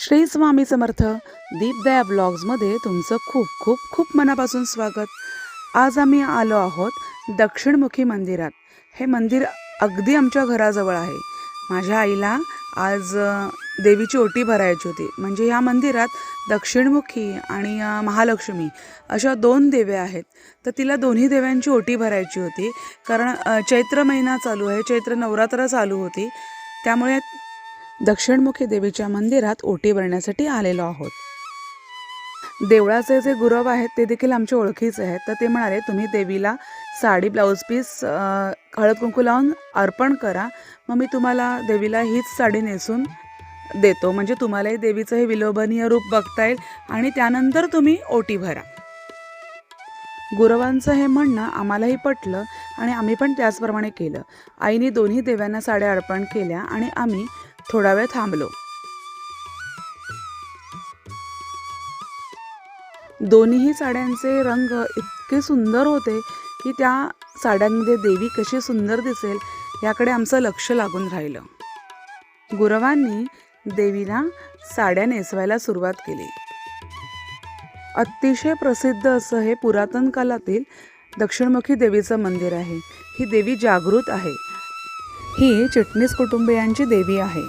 श्री स्वामी समर्थ दीपदया ब्लॉग्समध्ये तुमचं खूप खूप खूप मनापासून स्वागत. आज आम्ही आलो आहोत दक्षिणमुखी मंदिरात. हे मंदिर अगदी आमच्या घराजवळ आहे. माझ्या आईला आज देवीची ओटी भरायची होती. म्हणजे या मंदिरात दक्षिणमुखी आणि महालक्ष्मी अशा दोन देव्या आहेत. तर तिला दोन्ही देव्यांची ओटी भरायची होती. कारण चैत्र महिना चालू आहे. चैत्र नवरात्र चालू होती. त्यामुळे दक्षिणमुखी देवीच्या मंदिरात ओटी भरण्यासाठी आलेलो आहोत. देवळाचे जे गुरव आहेत ते देखील आमच्या ओळखीचे आहेत. तर ते म्हणाले तुम्ही देवीला साडी ब्लाऊज पीस हळद कुंकू लावून अर्पण करा. मग मी तुम्हाला देवीला हीच साडी नेसून देतो. म्हणजे तुम्हालाही देवीचं हे विलोभनीय रूप बघता येईल आणि त्यानंतर तुम्ही ओटी भरा. गुरवांचं हे म्हणणं आम्हालाही पटलं आणि आम्ही पण त्याचप्रमाणे केलं. आईने दोन्ही देव्यांना साड्या अर्पण केल्या आणि आम्ही थोडा वेळ थांबलो. दोन्हीही साड्यांचे रंग इतके सुंदर होते की त्या साड्यांमध्ये देवी कशी सुंदर दिसेल याकडे आमचं लक्ष लागून राहिलं. गुरवांनी देवीला साड्या नेसवायला सुरुवात केली. अतिशय प्रसिद्ध असं हे पुरातन काळातील दक्षिणमुखी देवीचं मंदिर आहे. ही देवी जागृत आहे. ही चिटणीस कुटुंबियांची देवी आहे.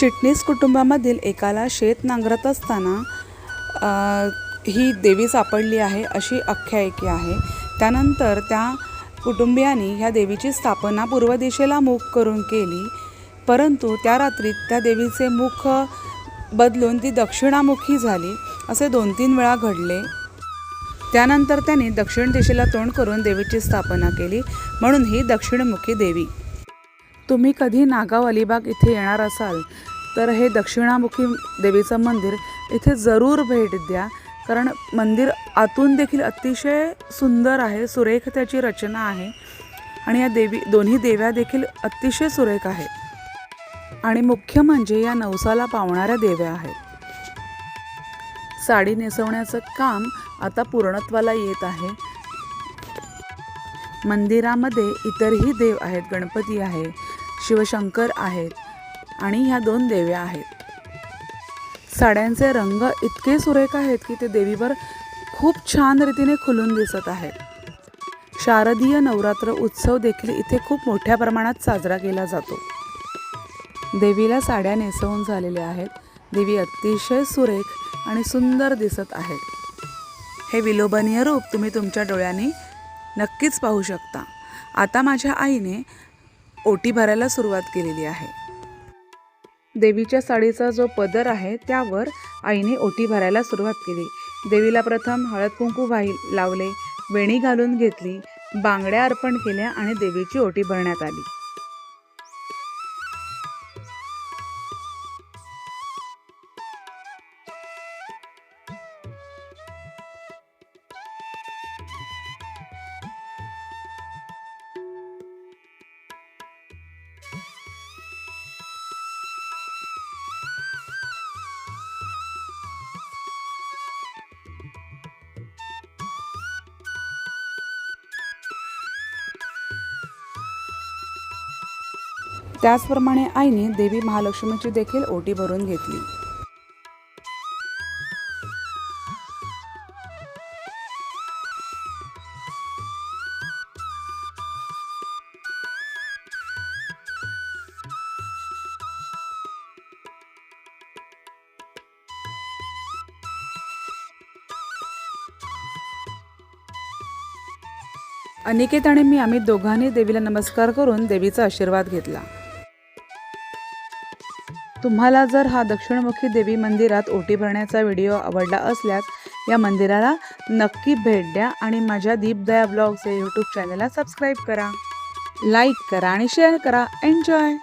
चिटणीस कुटुंबामधील एकाला शेत नांगरत असताना ही देवी सापडली आहे अशी आख्यायिकी आहे. त्यानंतर त्या कुटुंबियांनी ह्या देवीची स्थापना पूर्व दिशेला मुख करून केली. परंतु त्या रात्री त्या देवीचे मुख बदलून ती दक्षिणामुखी झाली. असे दोन तीन वेळा घडले. त्यानंतर त्यांनी दक्षिण दिशेला तोंड करून देवीची स्थापना केली. म्हणून ही दक्षिणमुखी देवी. तुम्ही कधी नागाव अलिबाग इथे येणार असाल तर हे दक्षिणामुखी देवीचं मंदिर इथे जरूर भेट द्या. कारण मंदिर आतून देखील अतिशय सुंदर आहे सुरेख त्याची रचना आहे. आणि या देवी दोन्ही देव्या देखील अतिशय सुरेख आहेत. आणि मुख्य म्हणजे या नवसाला पावणाऱ्या देव्या आहेत. साडी नेसवण्याचं काम आता पूर्णत्वाला येत आहे. मंदिरामध्ये इतरही देव आहेत गणपती आहे शिवशंकर आहेत आणि ह्या दोन देव्या आहेत. साड्यांचे रंग इतके सुरेख आहेत की ते देवीवर खूप छान रीतीने खुलून दिसत आहेत. शारदीय नवरात्र उत्सव देखील इथे खूप मोठ्या प्रमाणात साजरा केला जातो. देवीला साड्या नेसवून झालेल्या आहेत. देवी अतिशय सुरेख आणि सुंदर दिसत आहेत. हे विलोभनीय रूप तुम्ही तुमच्या डोळ्यांनी नक्कीच पाहू शकता. आता माझ्या आईने ओटी भरायला सुरुवात केलेली आहे. देवीच्या साडीचा जो पदर आहे त्यावर आईने ओटी भरायला सुरुवात केली. देवीला प्रथम हळद कुंकू वाही लावले वेणी घालून घेतली बांगड्या अर्पण केल्या आणि देवीची ओटी भरण्यात आली. त्याचप्रमाणे आईने देवी महालक्ष्मीची देखील ओटी भरून घेतली. अनिकेत आणि मी आम्ही दोघांनी देवीला नमस्कार करून देवीचा आशीर्वाद घेतला. तुम्हाला जर हा दक्षिणमुखी देवी मंदिरात ओटी भरण्याचा व्हिडिओ आवडला असल्यास या मंदिराला नक्की भेट द्या आणि माझ्या दीपदया ब्लॉग्स या यूट्यूब चॅनलला सबस्क्राईब करा. लाईक करा आणि शेअर करा. एन्जॉय